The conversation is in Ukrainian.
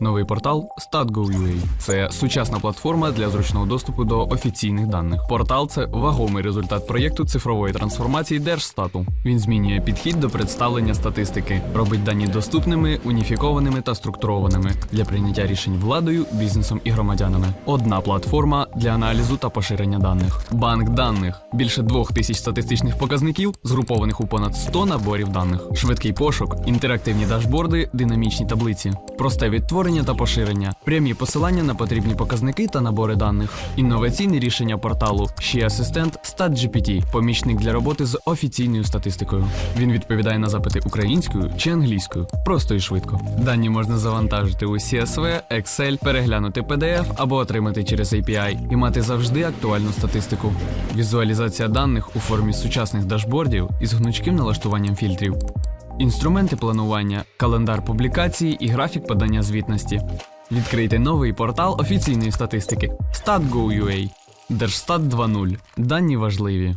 Новий портал StatGo.ua – це сучасна платформа для зручного доступу до офіційних даних. Портал це вагомий результат проєкту цифрової трансформації Держстату. Він змінює підхід до представлення статистики, робить дані доступними, уніфікованими та структурованими для прийняття рішень владою, бізнесом і громадянами. Одна платформа для аналізу та поширення даних. Банк даних більше двох тисяч статистичних показників, згрупованих у понад 100 наборів даних. Швидкий пошук, інтерактивні дашборди, динамічні таблиці, просте відтворення та поширення, прямі посилання на потрібні показники та набори даних, інноваційне рішення порталу ще асистент StatGPT, помічник для роботи з офіційною статистикою. Він відповідає на запити українською чи англійською, просто і швидко. Дані можна завантажити у CSV, Excel, переглянути PDF або отримати через API і мати завжди актуальну статистику. Візуалізація даних у формі сучасних дашбордів із гнучким налаштуванням фільтрів. Інструменти планування, календар публікації і графік подання звітності. Відкрийте новий портал офіційної статистики StatGo.ua. Держстат 2.0. Дані важливі.